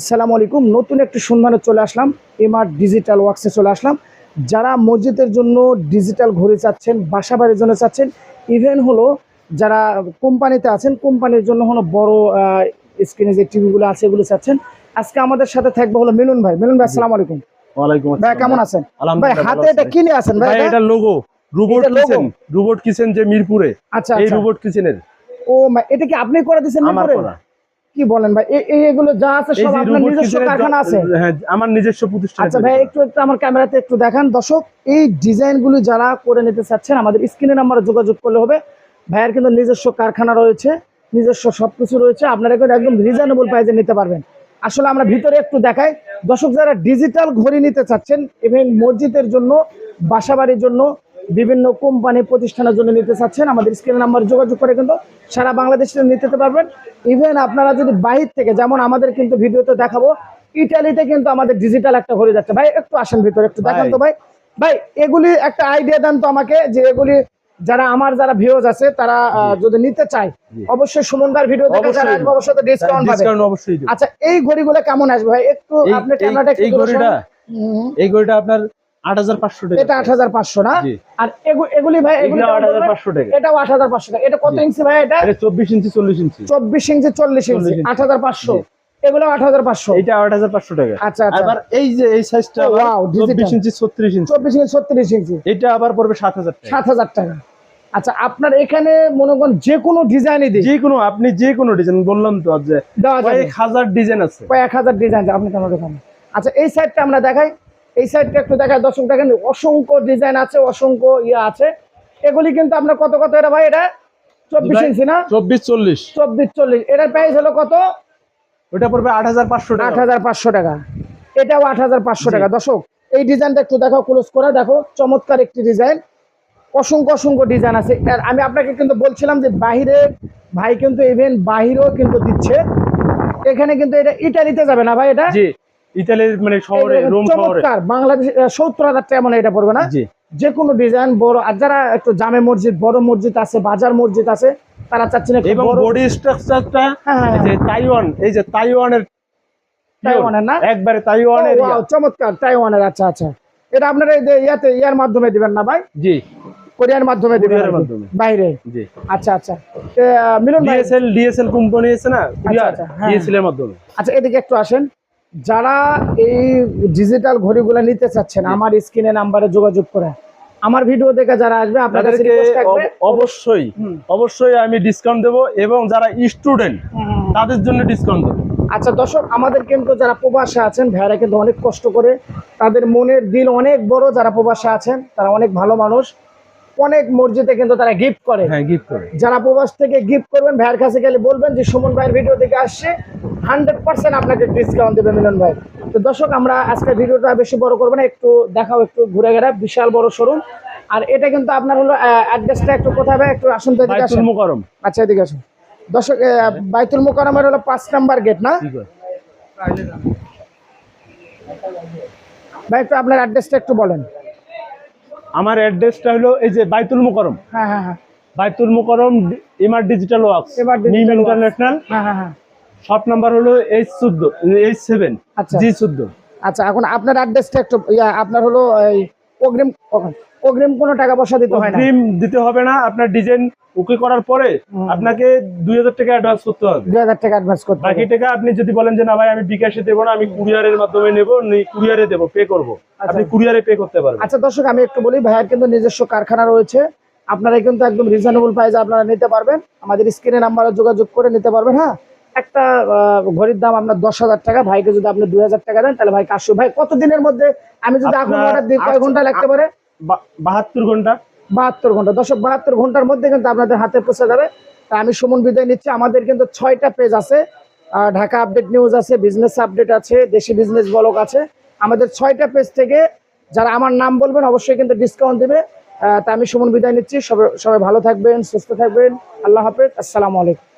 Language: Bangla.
আসসালামু আলাইকুম। নতুন একটি সন্ধানে চলে আসলাম। এমআর ডিজিটাল ওয়ার্কসে চলে আসলাম। যারা মসজিদের জন্য ডিজিটাল ঘড়ি চাচ্ছেন বাসা বাড়ির জন্য চাচ্ছেন ইভেন হলো যারা কোম্পানিতে আছেন কোম্পানির জন্য হলো বড় স্ক্রিনে যে টিভিগুলো আছে এগুলো চাচ্ছেন। আজকে আমাদের সাথে থাকবে হলো মিলন ভাই। মিলন ভাই আসসালামু আলাইকুম। ওয়ালাইকুম ভাই কেমন আছেন? ভাই হাতে এটা কিনে আছেন? ভাই এটা? এটা logo robot kitchen robot kitchen যে মিরপুরে। আচ্ছা এই আচ্ছা। রোবট কিচেনের ও এটা কি আপনি করে দিয়েছেন মিরপুরে? কি বলেন ভাই? এই- এগুলো যা আছে সব আপনার নিজস্ব কারখানা আছে? হ্যাঁ আমার নিজস্ব প্রতিষ্ঠান আচ্ছা ভাই একটু একটু আমার ক্যামেরাতে একটু দেখান। দর্শক এই ডিজাইনগুলো যারা করে নিতে চাচ্ছেন আমাদের স্ক্রিনে নাম্বারে যোগাযোগ করলে হবে। ভাইয়ের কিন্তু নিজস্ব কারখানা রয়েছে নিজস্ব সবকিছু রয়েছে। আপনারা কিন্তু একদম রিজনেবল প্রাইসে নিতে পারবেন। আসলে আমরা ভিতরে একটু দেখাই। দর্শক যারা ডিজিটাল ঘড়ি নিতে চাচ্ছেন এবং মসজিদের জন্য বাসাবাড়ির জন্য বিভিন্ন কোম্পানি প্রতিষ্ঠানের জন্য নিতে চাচ্ছেন। আমাদের স্ক্রিনে নাম্বার যোগাযোগ করে কিন্তু সারা বাংলাদেশে নিতে পারবেন। ইভেন আপনারা যদি বাহির থেকে যেমন আমাদের কিন্তু ভিডিওতে দেখাবো ইটালিতে কিন্তু আমাদের ডিজিটাল একটা ঘড়ি যাচ্ছে। ভাই একটু আসেন ভিতরে একটু দেখান তো ভাই। ভাই। এগুলি একটা আইডিয়া দেন তো আমাকে যে এগুলি যারা আমার যারা ভিউজ আছে তারা যদি নিতে চায় অবশ্যই সুমনবার ভিডিও দেখে যারা অবশ্যই। অবশ্যই ডিসকাউন্ট পাবে। ডিসকাউন্ট অবশ্যই। আচ্ছা এই ঘড়িগুলো কেমন আসবে ভাই? একটু আপনি ক্যামেরাটা এই ঘড়িটা এই ঘড়িটা আপনার আট হাজার পাঁচশো টাকা এটা না? জি। আর এগুলি ভাই এগুলি টাকা। এটাও টাকা। এটা কত ইঞ্চি ভাই এটা? এটা চব্বিশ ইঞ্চি চল্লিশ ইঞ্চি। চব্বিশ ইঞ্চি চল্লিশ ইঞ্চি। 40 ইঞ্চি। এগুলো এটা টাকা। আচ্ছা আচ্ছা। আবার এই যে এই সাইজটা ও, wow, ইঞ্চি এটা আবার পড়বে টাকা। আচ্ছা আপনার এখানে মনে করেন যে কোনো ডিজাইনই দিই যে কোনো আপনি যে কোনো ডিজাইন বললাম তো কয়েক হাজার ডিজাইন আছে। কয়েক হাজার ডিজাইন আপনি কেন দেখান আচ্ছা এই সাইডটা আমরা দেখাই। এই সাইডটা একটু দেখাই দর্শক দেখেন অসংখ্য ডিজাইন আছে অসংখ্য ইয়ে আছে। এগুলি কিন্তু আপনার কত কত এটা ভাই? এটা চব্বিশ ইঞ্চি না? চব্বিশ চল্লিশ। চব্বিশ চল্লিশ। এটার প্রাইস হলো কত? ওটা পড়বে আট হাজার পাঁচশো আট হাজার পাঁচশো টাকা। এটাও আট হাজার পাঁচশো টাকা। দর্শক এই ডিজাইনটা একটু দেখো ক্লোজ করে দেখো। চমৎকার একটি ডিজাইন অসংখ্য অসংখ্য ডিজাইন আছে। আমি আপনাকে কিন্তু বলছিলাম যে বাহিরে ভাই কিন্তু ইভেন বাহিরেও কিন্তু দিচ্ছে। এখানে কিন্তু এটা ইটালিতে যাবে না ভাই এটা? ইতালির মানে শহরে রোম শহরে। বাংলাদেশ সত্তর হাজার টাকা মানে এটা পড়বে না? যে কোনো ডিজাইন বড় আর যারা একটু জামে মসজিদ বড় মসজিদ আছে বাজার মসজিদ আছে তারা চাচ্ছেন একটু এবং বডি স্ট্রাকচারটা হ্যাঁ, হ্যাঁ, যে তাইওয়ান এই যে তাইওয়ানের তাইওয়ানের না? একবারে তাইওয়ানের। চমৎকার তাইওয়ানের আচ্ছা আচ্ছা। এটা আপনারা এই যে ইয়াতে ইয়ার মাধ্যমে দিবেন না ভাই? জি। কোরিয়ার মাধ্যমে দিবেন। বাইরে? জি। আচ্ছা আচ্ছা। মিলন ডিএসএল ডিএসএল কোম্পানি আছে না? কুরিয়ার আচ্ছা, হ্যাঁ। ডিএসএল এর মাধ্যমে। আচ্ছা এদিকে একটু আসেন। যারা এই ডিজিটাল ঘড়িগুলো নিতে চাচ্ছেন আমার স্ক্রিনে নাম্বারে যোগাযোগ করে। আমার ভিডিও দেখে যারা আসবে আপনাদের কাছে তাদেরকে request থাকবে। অব- অবশ্যই। অবশ্যই আমি ডিসকাউন্ট দেব এবং যারা স্টুডেন্ট। তাদের জন্য ডিসকাউন্ট দেবো। আচ্ছা দর্শক আমাদের কিন্তু যারা প্রবাসে আছেন ভাইয়ারা কিন্তু অনেক কষ্ট করে তাদের মনের দিল অনেক বড় যারা প্রবাসে আছেন তারা অনেক ভালো মানুষ। অনেক মসজিদে কিন্তু তারা গিফট করে। হ্যাঁ গিফট করে। যারা প্রবাস থেকে গিফট করবেন ভাইয়ের কাছে গেলে বলবেন যে সুমন ভাইয়ের ভিডিও থেকে আসছে। হান্ড্রেড পার্সেন্ট আপনাকে ডিসকাউন্ট দেবে মিলন ভাই। তো দর্শক আমরা আজকে ভিডিওটা বেশি বড় করব না একটু দেখাও একটু ঘুরে ঘেরা বিশাল বড় শোরুম আর এটা কিন্তু আপনার হলো অ্যাড্রেসটা একটু কোথায় ভাই? একটু আসুন তো এদিকে আসুন। মুকাররম। আচ্ছা এদিকে আসুন। দর্শক বাইতুল মোকারমের হলো পাঁচ নাম্বার গেট না? ভাই একটু আপনার অ্যাড্রেসটা একটু বলেন। আমার অ্যাড্রেসটা হলো এই যে বাইতুল মুকরম। হ্যাঁ হ্যাঁ হ্যাঁ। বাইতুল মুকরম ইমার ডিজিটাল ওয়ার্কস নিম Works। ইন্টারন্যাশনাল হ্যাঁ হ্যাঁ হ্যাঁ। শপ নাম্বার হলো এইচ চোদ্দ এইচ সেভেন আচ্ছা। জি চোদ্দ। আচ্ছা এখন আপনার অ্যাড্রেসটা একটু আপনার হলো এই অগ্রিম অগ্রিম কোনো টাকা পয়সা দিতে হয় না। অগ্রিম দিতে হবে না আপনার ডিজাইন ওকে করার পরে আপনাকে দুই হাজার টাকা অ্যাডভান্স করতে হবে। দুই হাজার টাকা অ্যাডভান্স করতে বাকি টাকা আপনি যদি বলেন যে না ভাই আমি বিকাশে দেবো না আমি কুরিয়ারের মাধ্যমে নেব কুরিয়ারে দেবো পে করব। আপনি কুরিয়ারে পে করতে পারবেন। আচ্ছা দর্শক আমি একটু বলি ভাইয়ের কিন্তু নিজস্ব কারখানা রয়েছে। আপনারা কিন্তু একদম রিজনেবল প্রাইসে আপনারা নিতে পারবেন। আমাদের স্ক্রিনে নাম্বারে যোগাযোগ করে নিতে পারবেন হ্যাঁ? একটা আহ, ঘড়ির দাম আপনার দশ হাজার টাকা ভাইকে যদি আপনি দুই হাজার টাকা দেন তাহলে ভাই কাশু ভাই কতদিনের মধ্যে আমি যদি এখন আপনার অর্ডার দিই কয় ঘণ্টা লাগতে পারে? বাহাত্তর ঘণ্টা। বাহাত্তর ঘণ্টা। দশক বাহাত্তর ঘণ্টার মধ্যে কিন্তু আপনাদের হাতে পৌঁছে যাবে। তা আমি সুমন বিদায় নিচ্ছি। আমাদের কিন্তু ছয়টা পেজ আছে। ঢাকা আপডেট নিউজ আছে বিজনেস আপডেট আছে দেশি বিজনেস ব্লগ আছে। আমাদের ছয়টা পেজ থেকে যারা আমার নাম বলবেন অবশ্যই কিন্তু ডিসকাউন্ট দেবে। তা আমি সুমন বিদায় নিচ্ছি। সবাই সবাই ভালো থাকবেন সুস্থ থাকবেন। আল্লাহ হাফেজ। আসসালামু আলাইকুম।